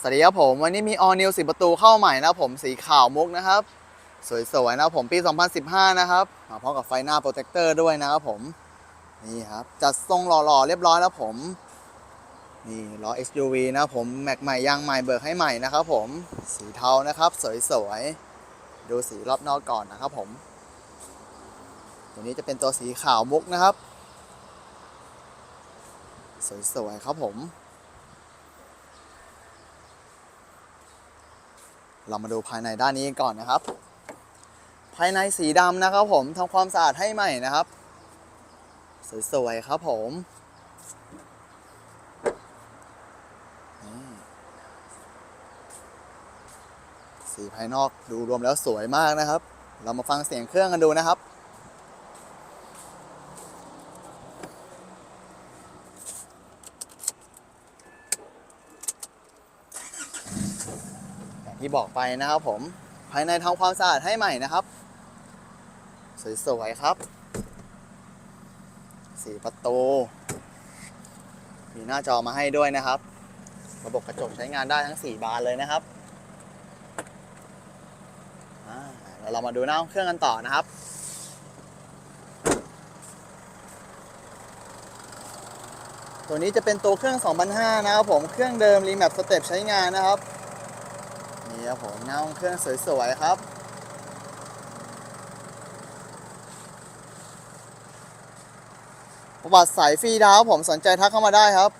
สวัสดีครับผมวันนี้มี All New 10 ประตูเข้าใหม่นะผมสีขาวมุกนะครับ สวยๆนะผมปี 2015 นะครับมาพร้อมกับไฟหน้าโปรเทคเตอร์ด้วยนะครับผม นี่ครับ จัดทรงหล่อๆ เรียบร้อยแล้วผม นี่ล้อ SUV นะผมแม็กใหม่ยางใหม่เบิกให้ใหม่นะครับผมสีเทานะครับ สวยๆ ดูสีรอบนอกก่อนนะครับผม ตัวนี้จะเป็นตัวสีขาวมุกนะครับ สวยๆ ครับผม เรามาดูภายในด้านนี้ก่อนนะครับ ภายในสีดำนะครับผมทำความสะอาดให้ใหม่นะครับ สวยๆครับผมสีภายนอกดูรวมแล้วสวยมากนะครับ เรามาฟังเสียงเครื่องกันดูนะครับ อย่างที่บอกไปนะครับผมภายในทำความสะอาดให้ใหม่นะครับ สวยๆครับ สีประตู มีหน้าจอมาให้ด้วยนะครับ ระบบกระจกใช้งานได้ทั้ง 4 บานเลยนะครับอ่าเรามาดูหน้าเครื่องกันต่อนะครับตัวนี้จะเป็นตัวเครื่อง 2005 นะครับผม เครื่องเดิมรีแมปสเต็ปใช้งานนะครับ นี่ครับผมหน้าเครื่องสวยๆครับประวัติสายฟรีดาวผมสนใจทักเข้ามาได้ครับ